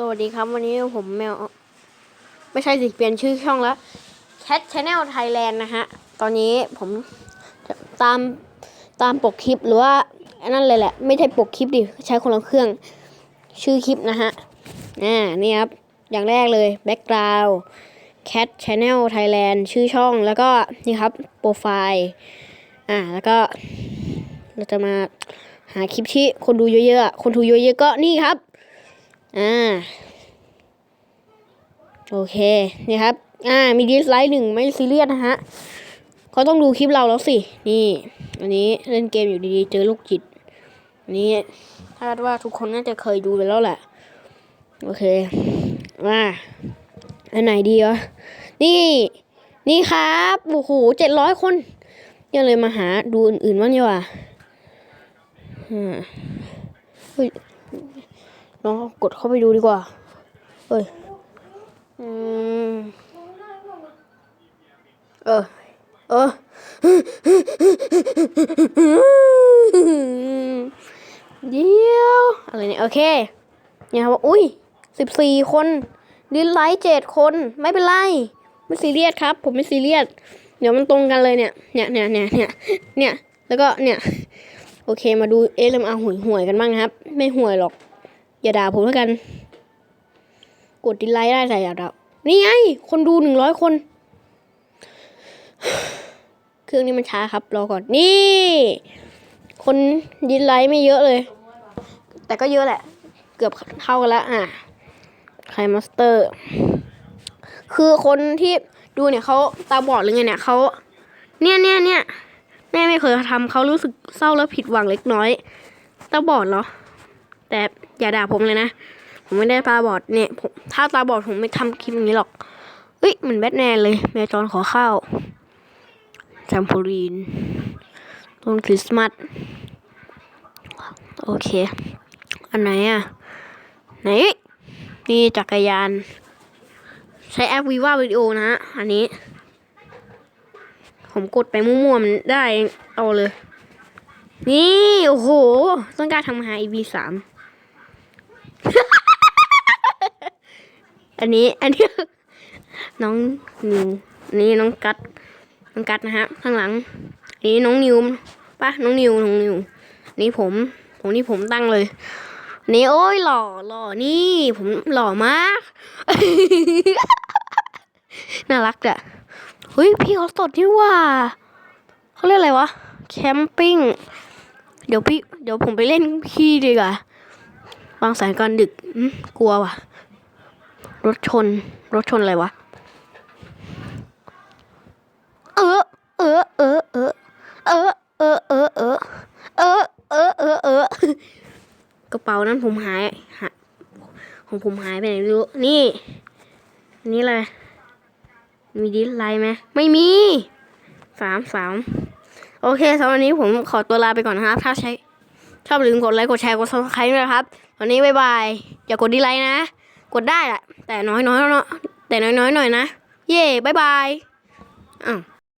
สวัสดีครับ วันนี้ผมแมว ไม่ใช่สิเปลี่ยนชื่อช่องแล้ว Cat Channel Thailand นะฮะ ตอนนี้ผมตามตามปกคลิปหรือว่าอันนั่นเลยแหละ ไม่ใช่ปกคลิปดิ ใช้คนละเครื่อง ชื่อคลิปนะฮะอ่านี่ครับ อย่างแรกเลย Background Cat Channel Thailand ชื่อช่องแล้วก็นี่ครับโปรไฟล์อ่าแล้วก็ เราจะมาหาคลิปที่คนดูเยอะๆคนดูเยอะๆก็นี่ครับ อ่า โอเค นี่ครับ อ่า มีดิสไลค์หนึ่งไม่ซีเรียสนะฮะเขาต้องดูคลิปเราแล้วสิ นี่ อันนี้เล่นเกมอยู่ดีๆ เจอลูกจิตอันนี้คาดว่าทุกคนน่าจะเคยดูไปแล้วแหละ โอเคมาอันไหนดีวะ นี่ นี่ครับ โอ้โหเจ็ดร้อยคนยังเลยมาหาดูอื่นๆบ้างดีกว่า อ่าเฮ้ยลองกดเข้าไปดูดีกว่า เอ้ย อืม เออ เออ เดี๋ยว อะไรเนี่ย โอเค เนี่ยครับอุ้ยสิบสี่คนดินไลท์เจ็ดคน ไม่เป็นไร ไม่ซีเรียสครับ ผมไม่ซีเรียส เดี๋ยวมันตรงกันเลยเนี่ย เนี่ยเนี่ยเนี่ยเนี่ยเนี่ย แล้วก็เนี่ย โอเค มาดูเอลมอาห่วยห่วยกันบ้างครับ ไม่ห่วยหรอก อย่าด่าผมแล้วกัน กดดิไลค์ได้แต่อย่าด่านี่ไง คนดูหนึ่งร้อยคน เครื่องนี้มันช้าครับ รอก่อน นี่ คนดิไลค์ไม่เยอะเลย แต่ก็เยอะแหละ เกือบเท่ากันล้วอะใครมาสเตอร์ คือคนที่ดูเนี่ยเขาตาบอดหรือไงเนี่ยเขาเนี่ยเนี่ยเนี่ยแม่ไม่เคยทำเขารู้สึกเศร้าแล้วผิดหวังเล็กน้อยตาบอดเหรอ แต่อย่าด่าผมเลยนะ ผมไม่ได้ตาบอดเนี่ยผมถ้าตาบอดผมไม่ทำคลิปนี้หรอกเฮ้ยเหมือนแบทแมนเลยแมจอนขอเข้าแซมโพลีนต้นคริสต์มาสโอเค อันไหนอะไหน นี่จักรยาน ใช้แอปวีว่าวิดีโอนะ อันนี้ ผมกดไปมั่วๆมันได้เอาเลย นี่ โอ้โห ต้องการทำหาอีวีสาม อันนี้อันนี้น้องนิวนนี้น้องกัดน้องกัดนะฮะข้างหลังนนี้น้องนิวปะน้องนิวน้องนิว นี่ผมผมนี่ผมตั้งเลย นี่โอ้ยหล่อหล่อนี่ผมหล่อมากน่ารักอะเฮ้ยพี่เขาสดนี่ว่าเขาเรียกอะไรวะแคมปิ้งเดี๋ยวพี่เดี๋ยวผมไปเล่นพี่ดีกว่าบางแสนก่อนดึกกลัวว่ะ รถชน รถชนอะไรวะ เออ เออ เออ เออ เออ เออ เออ เออ เออ เออ เออ เออกระเป๋านั้นผมหายหาของผมหายไปไหนไม่รู้ นี่นนี้อะไร มีดิสไลน์ไหม ไม่มี สามสามโอเคสำหรับวันนี้ผมขอตัวลาไปก่อนนะครับ ถ้าใช้ชอบอย่าลืมกดไลค์ กดแชร์ กดซับสไครต์ด้วยนะครับ วันนี้บายบาย อย่ากดดีไลค์นะ กดได้แหละแต่น้อยๆเนาะแต่น้อยน้อยหน่อยนะ เย่บายบายอ้าว